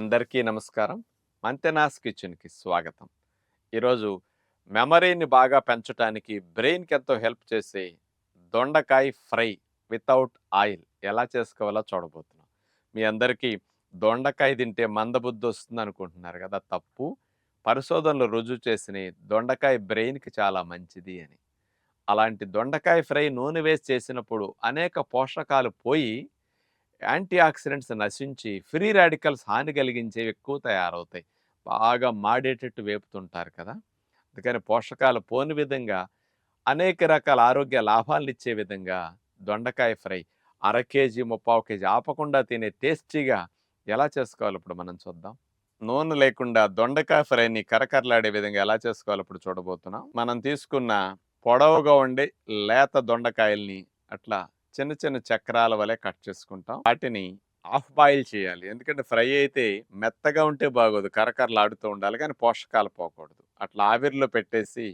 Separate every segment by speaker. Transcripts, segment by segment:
Speaker 1: అందరికీ నమస్కారం. మంతెనాస్ కిచెన్కి స్వాగతం. ఈరోజు మెమరీని బాగా పెంచడానికి బ్రెయిన్కి ఎంతో హెల్ప్ చేసే దొండకాయ ఫ్రై వితౌట్ ఆయిల్ ఎలా చేసుకోవాలో చూడబోతున్నాం. మీ అందరికీ దొండకాయ తింటే మందబుద్ధి వస్తుంది అనుకుంటున్నారు కదా తప్పు. పరిశోధనలు రుజువు చేసిన దొండకాయ బ్రెయిన్కి చాలా మంచిది అని. అలాంటి దొండకాయ ఫ్రై నూనె వేసి చేసినప్పుడు అనేక పోషకాలు పోయి యాంటీ ఆక్సిడెంట్స్ నశించి ఫ్రీ రాడికల్స్ హాని కలిగించేవి ఎక్కువ తయారవుతాయి. బాగా మాడేటట్టు వేపుతుంటారు కదా! అందుకని పోషకాలు పోని విధంగా అనేక రకాల ఆరోగ్య లాభాలను ఇచ్చే విధంగా దొండకాయ ఫ్రై అర కేజీ ముప్పావు కేజీ ఆపకుండా తినే టేస్టీగా ఎలా చేసుకోవాలి ఇప్పుడు మనం చూద్దాం. నూనె లేకుండా దొండకాయ ఫ్రైని కరకరలాడే విధంగా ఎలా చేసుకోవాలి ఇప్పుడు చూడబోతున్నాం. మనం తీసుకున్న పొడవుగా ఉండే లేత దొండకాయల్ని అట్లా చిన్న చిన్న చక్రాల వలె కట్ చేసుకుంటాం. వాటిని ఆఫ్ బాయిల్ చేయాలి. ఎందుకంటే ఫ్రై అయితే మెత్తగా ఉంటే బాగోదు. కరకరలాడుతూ ఉండాలి. కానీ పోషకాలు పోకూడదు. అట్లా ఆవిరిలో పెట్టేసి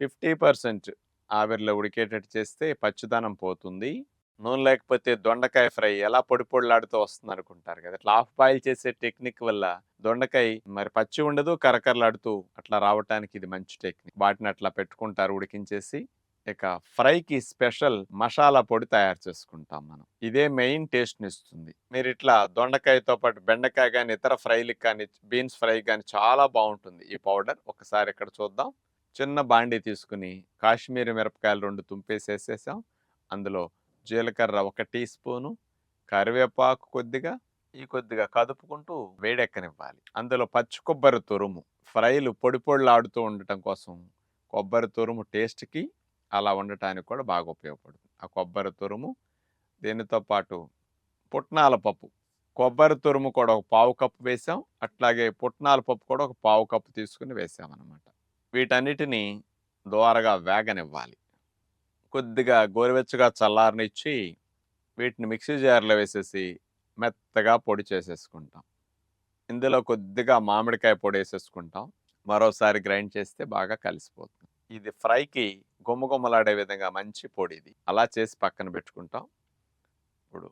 Speaker 1: ఫిఫ్టీ పర్సెంట్ ఆవిరిలో ఉడికేటట్టు చేస్తే పచ్చిదనం పోతుంది. నూనె లేకపోతే దొండకాయ ఫ్రై ఎలా పొడి పొడిలాడుతూ వస్తుంది అనుకుంటారు కదా. అట్లా ఆఫ్ బాయిల్ చేసే టెక్నిక్ వల్ల దొండకాయ మరి పచ్చి ఉండదు కరకరలాడుతూ అట్లా రావటానికి ఇది మంచి టెక్నిక్. వాటిని అట్లా పెట్టుకుంటారు ఉడికించేసి. ఇక ఫ్రైకి స్పెషల్ మసాలా పొడి తయారు చేసుకుంటాం మనం. ఇదే మెయిన్ టేస్ట్ని ఇస్తుంది మీరు ఇట్లా దొండకాయతో పాటు బెండకాయ కానీ ఇతర ఫ్రైలకు కానీ బీన్స్ ఫ్రై కానీ చాలా బాగుంటుంది. ఈ పౌడర్ ఒకసారి ఇక్కడ చూద్దాం. చిన్న బాండీ తీసుకుని కాశ్మీరీ మిరపకాయలు రెండు తుంపేసేసేసాం. అందులో జీలకర్ర ఒక టీ స్పూను కరివేపాకు కొద్దిగా ఈ కొద్దిగా కదుపుకుంటూ వేడెక్కనివ్వాలి. అందులో పచ్చి కొబ్బరి తురుము. ఫ్రైలు పొడి పొడిలాడుతూ ఉండటం కోసం కొబ్బరి తురుము టేస్ట్కి అలా ఉండటానికి కూడా బాగా ఉపయోగపడుతుంది. ఆ కొబ్బరి తురుము దీనితో పాటు పుట్నాల పప్పు. కొబ్బరి తురుము కూడా ఒక పావు కప్పు వేసాం. అట్లాగే పుట్నాల పప్పు కూడా ఒక పావు కప్పు తీసుకుని వేసాం అనమాట వీటన్నిటిని దోరగా వేగనివ్వాలి. కొద్దిగా గోరువెచ్చగా చల్లారనిచ్చి వీటిని మిక్సీ జార్లో వేసేసి మెత్తగా పొడి చేసేసుకుంటాం. ఇందులో కొద్దిగా మామిడికాయ పొడి వేసేసుకుంటాం. మరోసారి గ్రైండ్ చేస్తే బాగా కలిసిపోతుంది. ఇది ఫ్రైకి గుమ్మగుమ్మలాడే విధంగా మంచి పొడి ఇది అలా చేసి పక్కన పెట్టుకుంటాం. ఇప్పుడు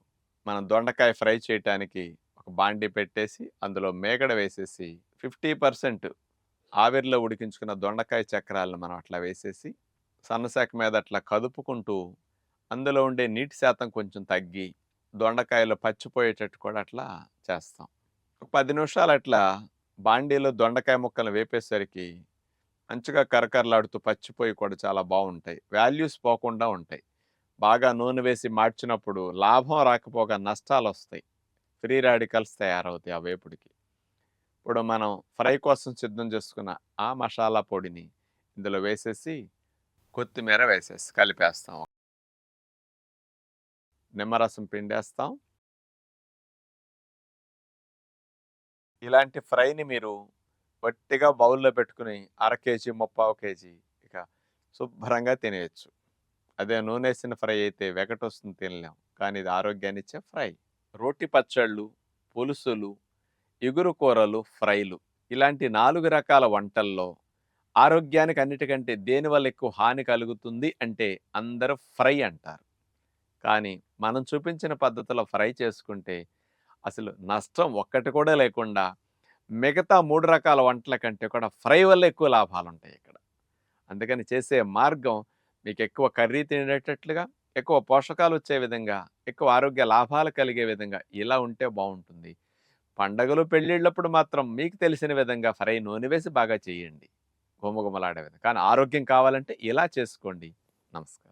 Speaker 1: మనం దొండకాయ ఫ్రై చేయటానికి ఒక బాండి పెట్టేసి అందులో మేగడ వేసేసి ఫిఫ్టీ పర్సెంట్ ఆవిరిలో ఉడికించుకున్న దొండకాయ చక్రాలను మనం అట్లా వేసేసి సన్నశాఖ మీద అట్లా కదుపుకుంటూ అందులో ఉండే నీటి శాతం కొంచెం తగ్గి దొండకాయలు పచ్చిపోయేటట్టు కూడా అట్లా చేస్తాం. ఒక పది నిమిషాలు అట్లా బాండీలో దొండకాయ ముక్కలు వేపేసరికి మంచిగా కరకరలాడుతూ పచ్చిపోయి కూడా చాలా బాగుంటాయి. వాల్యూస్ పోకుండా ఉంటాయి. బాగా నూనె వేసి మార్చినప్పుడు లాభం రాకపోగా నష్టాలు వస్తాయి ఫ్రీ రాడికల్స్ తయారవుతాయి ఆ వేపుడికి. ఇప్పుడు మనం ఫ్రై కోసం సిద్ధం చేసుకున్న ఆ మసాలా పొడిని ఇందులో వేసేసి కొత్తిమీర వేసేసి కలిపేస్తాం. నిమ్మరసం పిండేస్తాం. ఇలాంటి ఫ్రైని మీరు వట్టిగా బౌల్లో పెట్టుకుని అర కేజీ ముప్పావు కేజీ ఇక శుభ్రంగా తినేయచ్చు. అదే నూనెసిన ఫ్రై అయితే వెగట వస్తుంది తినలేం. కానీ ఇది ఆరోగ్యాన్ని ఇచ్చే ఫ్రై. రోటి పచ్చళ్ళు పులుసులు ఇగురు కూరలు ఫ్రైలు ఇలాంటి నాలుగు రకాల వంటల్లో ఆరోగ్యానికి అన్నిటికంటే దేనివల్ల ఎక్కువ హాని కలుగుతుంది అంటే అందరూ ఫ్రై అంటారు. కానీ మనం చూపించిన పద్ధతిలో ఫ్రై చేసుకుంటే అసలు నష్టం ఒక్కటి కూడా లేకుండా మిగతా మూడు రకాల వంటల కంటే కూడా ఫ్రై వల్ల ఎక్కువ లాభాలు ఉంటాయి ఇక్కడ. అందుకని చేసే మార్గం మీకు ఎక్కువ కర్రీ తినేటట్లుగా ఎక్కువ పోషకాలు వచ్చే విధంగా ఎక్కువ ఆరోగ్య లాభాలు కలిగే విధంగా ఇలా ఉంటే బాగుంటుంది. పండగలు పెళ్ళిళ్ళప్పుడు మాత్రం మీకు తెలిసిన విధంగా ఫ్రై నూనె వేసి బాగా చేయండి. గుమగుమలాడే విధంగా. కానీ ఆరోగ్యం కావాలంటే ఇలా చేసుకోండి. నమస్కారం.